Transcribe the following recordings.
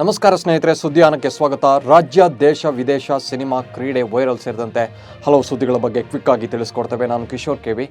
ನಮಸ್ಕಾರ ಸ್ನೇಹಿತರೆ, ಸುದ್ದಿಯಾನಕ್ಕೆ ಸ್ವಾಗತ. ರಾಜ್ಯ, ದೇಶ, ವಿದೇಶ ಸಿನಿಮಾ ಕ್ರೀಡೆ ವೈರಲ್ ಸೇರಿದಂತೆ ಹಲವು ಸುದ್ದಿಗಳ ಬಗ್ಗೆ ಕ್ವಿಕ್ ಆಗಿ ತಿಳಿಸ್ಕೊಡ್ತೇವೆ. ನಾನು ಕಿಶೋರ್ ಕೆವಿ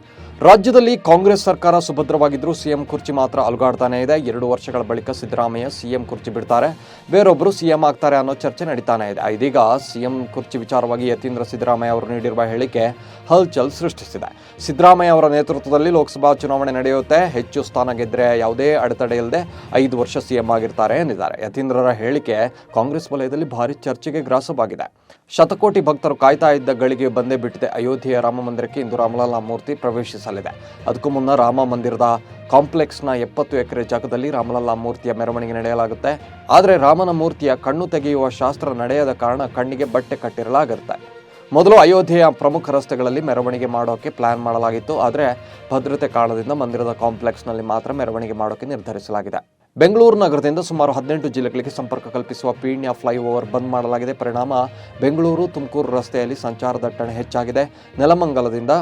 ರಾಜ್ಯದಲ್ಲಿ ಕಾಂಗ್ರೆಸ್ ಸರ್ಕಾರ ಸುಭದ್ರವಾಗಿದ್ದರೂ ಸಿಎಂ ಕುರ್ಚಿ ಮಾತ್ರ ಅಲುಗಾಡ್ತಾನೆ ಇದೆ. ಎರಡು ವರ್ಷಗಳ ಬಳಿಕ ಸಿದ್ದರಾಮಯ್ಯ ಸಿಎಂ ಕುರ್ಚಿ ಬಿಡ್ತಾರೆ. ಬೇರೊಬ್ಬರು ಸಿಎಂ ಆಗ್ತಾರೆ ಅನ್ನೋ ಚರ್ಚೆ ನಡೀತಾನೆ ಇದೆ. ಇದೀಗ ಸಿಎಂ ಕುರ್ಚಿ ವಿಚಾರವಾಗಿ ಯತೀಂದ್ರ ಸಿದ್ದರಾಮಯ್ಯ ಅವರು ನೀಡಿರುವ ಹೇಳಿಕೆ ಹಲ್ಚಲ್ ಸೃಷ್ಟಿಸಿದೆ. ಸಿದ್ದರಾಮಯ್ಯ ಅವರ ನೇತೃತ್ವದಲ್ಲಿ ಲೋಕಸಭಾ ಚುನಾವಣೆ ನಡೆಯುತ್ತೆ. ಹೆಚ್ಚು ಸ್ಥಾನ ಗೆದ್ದರೆ ಯಾವುದೇ ಅಡೆತಡೆ ಇಲ್ಲದೆ ಐದು ವರ್ಷ ಸಿಎಂ ಆಗಿರ್ತಾರೆ ಎಂದಿದ್ದಾರೆ. ಯತೀಂದ್ರರ ಹೇಳಿಕೆ ಕಾಂಗ್ರೆಸ್ ವಲಯದಲ್ಲಿ ಭಾರಿ ಚರ್ಚೆಗೆ ಗ್ರಾಸವಾಗಿದೆ. ಶತಕೋಟಿ ಭಕ್ತರು ಕಾಯ್ತಾ ಇದ್ದ ಗಳಿಗೆ ಬಂದೇ ಬಿಟ್ಟಿದೆ ಅಯೋಧ್ಯೆಯ ರಾಮ ಮಂದಿರಕ್ಕೆ ಇಂದು ರಾಮಲಲ್ಲಾ ಮೂರ್ತಿ ಪ್ರವೇಶಿಸಲಿದೆ. ಅದಕ್ಕೂ ಮುನ್ನ ರಾಮ ಮಂದಿರದ ಕಾಂಪ್ಲೆಕ್ಸ್ನ ಎಪ್ಪತ್ತು ಎಕರೆ ಜಾಗದಲ್ಲಿ ರಾಮಲಲ್ಲಾ ಮೂರ್ತಿಯ ಮೆರವಣಿಗೆ ನಡೆಯಲಾಗುತ್ತೆ. ಆದರೆ ರಾಮನ ಮೂರ್ತಿಯ ಕಣ್ಣು ತೆಗೆಯುವ ಶಾಸ್ತ್ರ ನಡೆಯದ ಕಾರಣ ಕಣ್ಣಿಗೆ ಬಟ್ಟೆ ಕಟ್ಟಿರಲಾಗುತ್ತೆ. ಮೊದಲು ಅಯೋಧ್ಯೆಯ ಪ್ರಮುಖ ರಸ್ತೆಗಳಲ್ಲಿ ಮೆರವಣಿಗೆ ಮಾಡೋಕೆ ಪ್ಲಾನ್ ಮಾಡಲಾಗಿತ್ತು. ಆದರೆ ಭದ್ರತೆ ಕಾರಣದಿಂದ ಮಂದಿರದ ಕಾಂಪ್ಲೆಕ್ಸ್ನಲ್ಲಿ ಮಾತ್ರ ಮೆರವಣಿಗೆ ಮಾಡೋಕೆ ನಿರ್ಧರಿಸಲಾಗಿದೆ. ಬೆಂಗಳೂರು ನಗರದಿಂದ ಸುಮಾರು ಹದಿನೆಂಟು ಜಿಲ್ಲೆಗಳಿಗೆ ಸಂಪರ್ಕ ಕಲ್ಪಿಸುವ ಪೀಣ್ಯ ಫ್ಲೈಓವರ್ ಬಂದ್ ಮಾಡಲಾಗಿದೆ. ಪರಿಣಾಮ ಬೆಂಗಳೂರು ತುಮಕೂರು ರಸ್ತೆಯಲ್ಲಿ ಸಂಚಾರ ದಟ್ಟಣೆ ಹೆಚ್ಚಾಗಿದೆ. ನೆಲಮಂಗಲದಿಂದ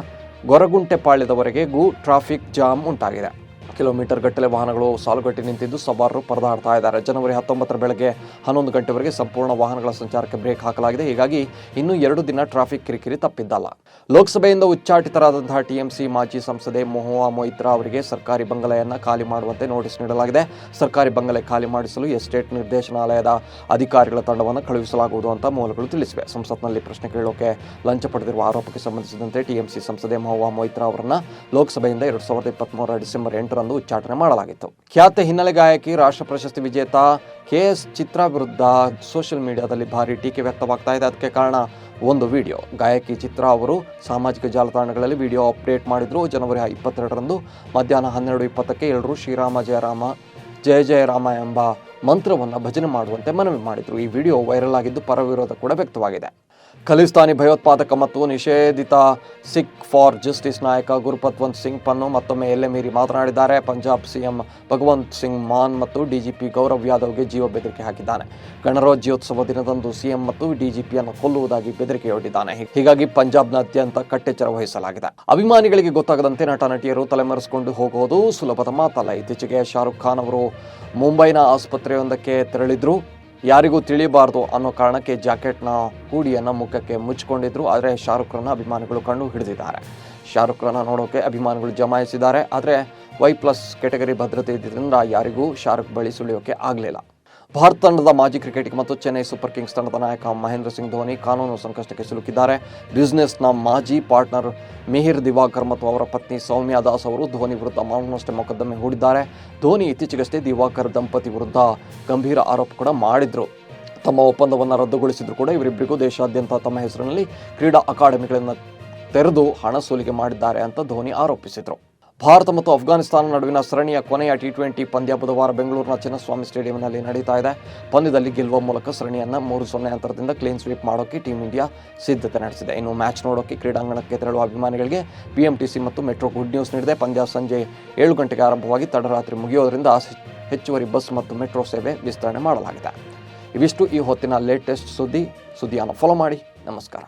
ಗೊರಗುಂಟೆಪಾಳ್ಯದವರೆಗೆಗೂ ಟ್ರಾಫಿಕ್ ಜಾಮ್ ಉಂಟಾಗಿದೆ. ಕಿಲೋಮೀಟರ್ ಗಟ್ಟಲೆ ವಾಹನಗಳು ಸಾಲುಗಟ್ಟಿ ನಿಂತಿದ್ದು ಸವಾರರು ಪರದಾಡ್ತಾ ಇದ್ದಾರೆ. ಜನವರಿ ಹತ್ತೊಂಬತ್ತರ ಬೆಳಗ್ಗೆ ಹನ್ನೊಂದು ಗಂಟೆವರೆಗೆ ಸಂಪೂರ್ಣ ವಾಹನಗಳ ಸಂಚಾರಕ್ಕೆ ಬ್ರೇಕ್ ಹಾಕಲಾಗಿದೆ. ಹೀಗಾಗಿ ಇನ್ನೂ ಎರಡು ದಿನ ಟ್ರಾಫಿಕ್ ಕಿರಿಕಿರಿ ತಪ್ಪಿದ್ದಲ್ಲ. ಲೋಕಸಭೆಯಿಂದ ಉಚ್ಚಾಟಿತರಾದಂತಹ ಟಿಎಂಸಿ ಮಾಜಿ ಸಂಸದೆ ಮೊಹುವಾ ಮೊಯಿತ್ರಾ ಅವರಿಗೆ ಸರ್ಕಾರಿ ಬಂಗಲೆಯನ್ನು ಖಾಲಿ ಮಾಡುವಂತೆ ನೋಟಿಸ್ ನೀಡಲಾಗಿದೆ. ಸರ್ಕಾರಿ ಬಂಗಲೆ ಖಾಲಿ ಮಾಡಿಸಲು ಎಸ್ಟೇಟ್ ನಿರ್ದೇಶನಾಲಯದ ಅಧಿಕಾರಿಗಳ ತಂಡವನ್ನು ಕಳುಹಿಸಲಾಗುವುದು ಅಂತ ಮೂಲಗಳು ತಿಳಿಸಿವೆ. ಸಂಸತ್ನಲ್ಲಿ ಪ್ರಶ್ನೆ ಕೇಳೋಕೆ ಲಂಚ ಪಡೆದಿರುವ ಆರೋಪಕ್ಕೆ ಸಂಬಂಧಿಸಿದಂತೆ ಟಿಎಂಸಿ ಸಂಸದೆ ಮೊಹುವಾ ಮೊಯಿತ್ರಾ ಅವರನ್ನ ಲೋಕಸಭೆಯಿಂದ ಎರಡು ಸಾವಿರದ ಇಪ್ಪತ್ತ್ಮೂರರ ಡಿಸೆಂಬರ್ ಎಂಟರಂದು ಉಚ್ಚಾಟನೆ ಮಾಡಲಾಗಿತ್ತು. ಖ್ಯಾತ ಹಿನ್ನೆಲೆ ಗಾಯಕಿ, ರಾಷ್ಟ್ರ ಪ್ರಶಸ್ತಿ ವಿಜೇತ ಕೆ ಎಸ್ ಚಿತ್ರ ವಿರುದ್ಧ ಸೋಷಿಯಲ್ ಮೀಡಿಯಾದಲ್ಲಿ ಭಾರಿ ಟೀಕೆ ವ್ಯಕ್ತವಾಗ್ತಾ ಇದೆ. ಅದಕ್ಕೆ ಕಾರಣ ಒಂದು ವಿಡಿಯೋ. ಗಾಯಕಿ ಚಿತ್ರ ಅವರು ಸಾಮಾಜಿಕ ಜಾಲತಾಣಗಳಲ್ಲಿ ವಿಡಿಯೋ ಅಪ್ಡೇಟ್ ಮಾಡಿದ್ರು. ಜನವರಿ ಇಪ್ಪತ್ತೆರಡರಂದು ಮಧ್ಯಾಹ್ನ ಹನ್ನೆರಡು ಇಪ್ಪತ್ತಕ್ಕೆ ಎಲ್ಲರೂ ಶ್ರೀರಾಮ ಜಯರಾಮ ಜಯ ಜಯ ರಾಮ ಎಂಬ ಮಂತ್ರವನ್ನು ಭಜನೆ ಮಾಡುವಂತೆ ಮನವಿ ಮಾಡಿದರು. ಈ ವಿಡಿಯೋ ವೈರಲ್ ಆಗಿದ್ದು ಪರವಿರೋಧ ಕೂಡ ವ್ಯಕ್ತವಾಗಿದೆ. ಖಲಿಸ್ತಾನಿ ಭಯೋತ್ಪಾದಕ ಮತ್ತು ನಿಷೇಧಿತ ಸಿಖ್ ಫಾರ್ ಜಸ್ಟಿಸ್ ನಾಯಕ ಗುರುಪತ್ವಂತ್ ಸಿಂಗ್ ಪನ್ನು ಮತ್ತೊಮ್ಮೆ ಎಲ್ಲೆ ಮೀರಿ ಮಾತನಾಡಿದ್ದಾರೆ. ಪಂಜಾಬ್ ಸಿಎಂ ಭಗವಂತ್ ಸಿಂಗ್ ಮಾನ್ ಮತ್ತು ಡಿಜಿಪಿ ಗೌರವ್ ಯಾದವ್ಗೆ ಜೀವ ಬೆದರಿಕೆ ಹಾಕಿದ್ದಾನೆ. ಗಣರಾಜ್ಯೋತ್ಸವ ದಿನದಂದು ಸಿಎಂ ಮತ್ತು ಡಿಜಿಪಿಯನ್ನು ಕೊಲ್ಲುವುದಾಗಿ ಬೆದರಿಕೆಯೊಡ್ಡಿದ್ದಾನೆ. ಹೀಗಾಗಿ ಪಂಜಾಬ್ನಾದ್ಯಂತ ಕಟ್ಟೆಚ್ಚರ ವಹಿಸಲಾಗಿದೆ. ಅಭಿಮಾನಿಗಳಿಗೆ ಗೊತ್ತಾಗದಂತೆ ನಟ, ನಟಿಯರು ತಲೆಮರೆಸಿಕೊಂಡು ಹೋಗುವುದು ಸುಲಭದ ಮಾತಲ್ಲ. ಇತ್ತೀಚೆಗೆ ಶಾರುಖ್ ಖಾನ್ ಅವರು ಮುಂಬೈನ ಆಸ್ಪತ್ರೆಯೊಂದಕ್ಕೆ ತೆರಳಿದ್ರು. ಯಾರಿಗೂ ತಿಳಿಬಾರ್ದು ಅನ್ನೋ ಕಾರಣಕ್ಕೆ ಜಾಕೆಟ್ನ ಹೂಡಿಯನ್ನು ಮುಖಕ್ಕೆ ಮುಚ್ಚಿಕೊಂಡಿದ್ರು, ಆದರೆ ಶಾರುಖ್ ಖಾನ್ ಅಭಿಮಾನಿಗಳು ಕಣ್ಣು ಹಿಡಿದಿದ್ದಾರೆ. ಶಾರುಖ್ ಖಾನ್ ನೋಡೋಕೆ ಅಭಿಮಾನಿಗಳು ಜಮಾಯಿಸಿದ್ದಾರೆ, ಆದರೆ ವೈ ಪ್ಲಸ್ ಕೆಟಗರಿ ಭದ್ರತೆ ಇದ್ದಿದ್ದರಿಂದ ಯಾರಿಗೂ ಶಾರುಖ್ ಬಳಿ ಸುಳಿಯೋಕೆ ಆಗಲಿಲ್ಲ. ಭಾರತ ತಂಡದ ಮಾಜಿ ಕ್ರಿಕೆಟಿಗ ಮತ್ತು ಚೆನ್ನೈ ಸೂಪರ್ ಕಿಂಗ್ಸ್ ತಂಡದ ನಾಯಕ ಮಹೇಂದ್ರ ಸಿಂಗ್ ಧೋನಿ ಕಾನೂನು ಸಂಕಷ್ಟಕ್ಕೆ ಸಿಲುಕಿದ್ದಾರೆ. ಬಿಸ್ನೆಸ್ನ ಮಾಜಿ ಪಾರ್ಟ್ನರ್ ಮಿಹಿರ್ ದಿವಾಕರ್ ಮತ್ತು ಅವರ ಪತ್ನಿ ಸೌಮ್ಯ ದಾಸ್ ಅವರು ಧೋನಿ ವಿರುದ್ಧ ಮಾನನಷ್ಟ ಮೊಕದ್ದಮೆ ಹೂಡಿದ್ದಾರೆ. ಧೋನಿ ಇತ್ತೀಚೆಗಷ್ಟೇ ದಿವಾಕರ್ ದಂಪತಿ ವಿರುದ್ಧ ಗಂಭೀರ ಆರೋಪ ಕೂಡ ಮಾಡಿದರು. ತಮ್ಮ ಒಪ್ಪಂದವನ್ನು ರದ್ದುಗೊಳಿಸಿದ್ರು ಕೂಡ ಇವರಿಬ್ಬರಿಗೂ ದೇಶಾದ್ಯಂತ ತಮ್ಮ ಹೆಸರಿನಲ್ಲಿ ಕ್ರೀಡಾ ಅಕಾಡೆಮಿಗಳನ್ನು ತೆರೆದು ಹಣ ಸೋಲಿಗೆ ಮಾಡಿದ್ದಾರೆ ಅಂತ ಧೋನಿ ಆರೋಪಿಸಿದರು. ಭಾರತ ಮತ್ತು ಅಫ್ಘಾನಿಸ್ತಾನ ನಡುವಿನ ಸರಣಿಯ ಕೊನೆಯ ಟಿ ಟ್ವೆಂಟಿ ಪಂದ್ಯ ಬುಧವಾರ ಬೆಂಗಳೂರಿನ ಚಿನ್ನಸ್ವಾಮಿ ಸ್ಟೇಡಿಯಂನಲ್ಲಿ ನಡೀತಾ ಇದೆ. ಪಂದ್ಯದಲ್ಲಿ ಗೆಲ್ಲುವ ಮೂಲಕ ಸರಣಿಯನ್ನು ಮೂರು ಸೊನ್ನೆ ಅಂತರದಿಂದ ಕ್ಲೀನ್ ಸ್ವೀಪ್ ಮಾಡೋಕೆ ಟೀಮ್ ಇಂಡಿಯಾ ಸಿದ್ಧತೆ ನಡೆಸಿದೆ. ಇನ್ನು ಮ್ಯಾಚ್ ನೋಡೋಕೆ ಕ್ರೀಡಾಂಗಣಕ್ಕೆ ತೆರಳುವ ಅಭಿಮಾನಿಗಳಿಗೆ ಬಿಎಂಟಿಸಿ ಮತ್ತು ಮೆಟ್ರೋ ಗುಡ್ ನ್ಯೂಸ್ ನೀಡಿದೆ. ಪಂದ್ಯ ಸಂಜೆ ಏಳು ಗಂಟೆಗೆ ಆರಂಭವಾಗಿ ತಡರಾತ್ರಿ ಮುಗಿಯೋದರಿಂದ ಹೆಚ್ಚುವರಿ ಬಸ್ ಮತ್ತು ಮೆಟ್ರೋ ಸೇವೆ ವಿಸ್ತರಣೆ ಮಾಡಲಾಗಿದೆ. ಇವಿಷ್ಟು ಈ ಹೊತ್ತಿನ ಲೇಟೆಸ್ಟ್ ಸುದ್ದಿ. ಸುದ್ದಿಯನ್ನು ಫಾಲೋ ಮಾಡಿ. ನಮಸ್ಕಾರ.